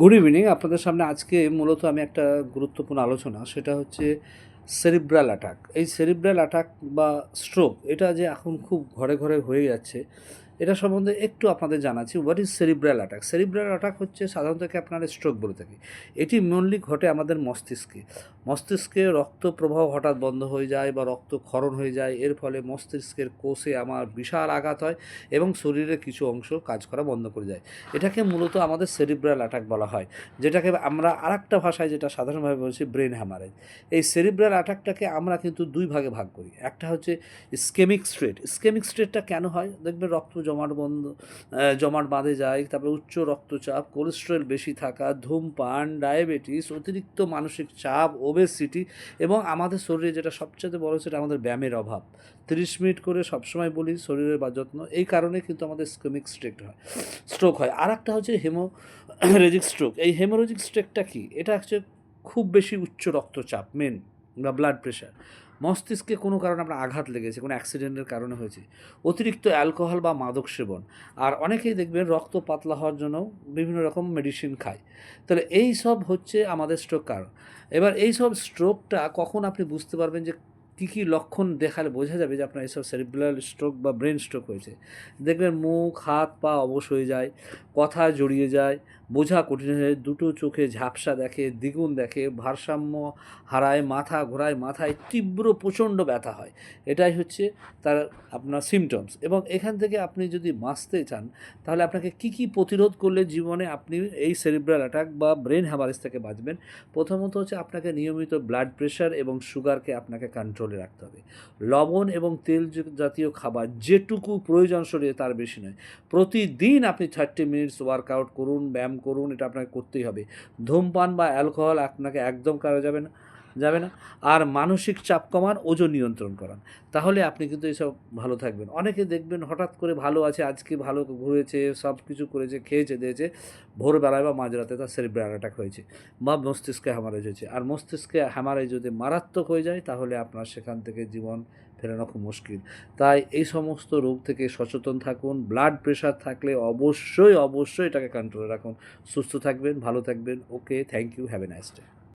Good evening আপনাদের সামনে আজকে মূলত আমি একটা গুরুত্বপূর্ণ আলোচনা, সেটা হচ্ছে সেরিব্রাল অ্যাটাক এই সেরিব্রাল অ্যাটাক বা স্ট্রোক এটা যে এখন খুব ঘরে ঘরে হয়ে যাচ্ছে এটা সম্বন্ধে একটু আপনাদের জানাচ্ছি what is cerebral attack cerebral attack হচ্ছে সাধারণত একে আপনারা স্ট্রোক বলে থাকি। এটি মেনলি ঘটে আমাদের মস্তিষ্কে। মস্তিষ্কে রক্ত প্রবাহ হঠাৎ বন্ধ হয়ে যায় বা রক্ত ক্ষরণ হয়ে যায়, এর ফলে মস্তিষ্কের কোষে আমার বিশাল আঘাত হয় এবং শরীরের কিছু অংশ কাজ করা বন্ধ করে যায় এটাকে মূলত আমাদের সেরিব্রাল অ্যাটাক বলা হয়, যেটাকে আমরা আরেকটা ভাষায় যেটা সাধারণভাবে বলছি ব্রেন হ্যামারেজ এই সেরিব্রাল অ্যাটাকটাকে আমরা কিন্তু দুই ভাগে ভাগ করি। একটা হচ্ছে স্কেমিক স্ট্রেট স্কেমিক স্ট্রেটটা কেন হয়? দেখবেন রক্ত জমাট বন্ধ জমাট বাঁধে যায়, তারপরে উচ্চ রক্তচাপ কোলেস্ট্রল বেশি থাকা, ধূমপান ডায়াবেটিস অতিরিক্ত মানসিক চাপ ওবেসিটি এবং আমাদের শরীরে যেটা সবচেয়ে বড় সেটা আমাদের ব্যায়ামের অভাব। তিরিশ মিনিট করে সবসময় বলি শরীরের বা যত্ন, এই কারণে কিন্তু আমাদের স্কেমিক স্ট্রেক হয় স্ট্রোক হয়। আর একটা হচ্ছে হেমোরেজিক স্ট্রোক এই হেমোরেজিক স্ট্রেকটা কি? এটা হচ্ছে খুব বেশি উচ্চ রক্তচাপ মেন বা ব্লাড প্রেশার মস্তিষ্কে কোনো কারণে আপনার আঘাত লেগেছে, কোনো অ্যাক্সিডেন্টের কারণে হয়েছে, অতিরিক্ত অ্যালকোহল বা মাদক সেবন, আর অনেকেই দেখবেন রক্ত পাতলা হওয়ার জন্য বিভিন্ন রকম মেডিসিন খায়। তাহলে এই সব হচ্ছে আমাদের স্ট্রোক কারণ। এবার এই সব স্ট্রোকটা কখন আপনি বুঝতে পারবেন যে কী কী লক্ষণ দেখালে বোঝা যাবে যে আপনার এইসব সেরিব্রাল স্ট্রোক বা ব্রেন স্ট্রোক হয়েছে? দেখবেন মুখ, হাত, পা অবশ হয়ে যায়, কথা জড়িয়ে যায় বোঝা কঠিন হয়ে দুটো চোখে ঝাপসা দেখে, দ্বিগুণ দেখে, ভারসাম্য হারায়, মাথা ঘোরায়, মাথায় তীব্র প্রচণ্ড ব্যথা হয়। এটাই হচ্ছে তার আপনার সিমটমস এবং এখান থেকে আপনি যদি বাঁচতে চান, তাহলে আপনাকে কি কি প্রতিরোধ করলে জীবনে আপনি এই সেরিব্রাল অ্যাটাক বা ব্রেন হ্যামারেজ থেকে বাঁচবেন? প্রথমত হচ্ছে আপনাকে নিয়মিত ব্লাড প্রেশার এবং সুগারকে আপনাকে কন্ট্রোলে রাখতে হবে। লবণ এবং তেল জাতীয় খাবার যেটুকু প্রয়োজন শরীরে তার বেশি নয়। প্রতিদিন আপনি থার্টি মিনিটস ওয়ার্কআউট করুন, ব্যায়াম করুন এটা আপনাকে করতেই হবে। ধূমপান বা অ্যালকোহল আপনাকে একদম করা যাবে না। যাবে না। আর মানসিক চাপ কমান, ওজন নিয়ন্ত্রণ করান। তাহলে আপনি কিন্তু এসব ভালো থাকবেন। অনেকে দেখবেন হঠাৎ করে ভালো আছে, আজকে ভালো ঘুরেছে, সব কিছু করেছে, খেয়েছে, দিয়েছে, ভোরবেলায় বা মাঝরাতে তার সেরিব্রাল অ্যাটাক হয়েছে বা মস্তিষ্কে হ্যামারেজ হয়েছে। আর মস্তিষ্কে হ্যামারেজ যদি মারাত্মক হয়ে যায়, তাহলে আপনার সেখান থেকে জীবন ফেরানো খুব মুশকিল। তাই এই সমস্ত রোগ থেকে সচেতন থাকুন। ব্লাড প্রেশার থাকলে অবশ্যই অবশ্যই এটাকে কন্ট্রোলে রাখুন। সুস্থ থাকবেন, ভালো থাকবেন। Okay thank you have a nice day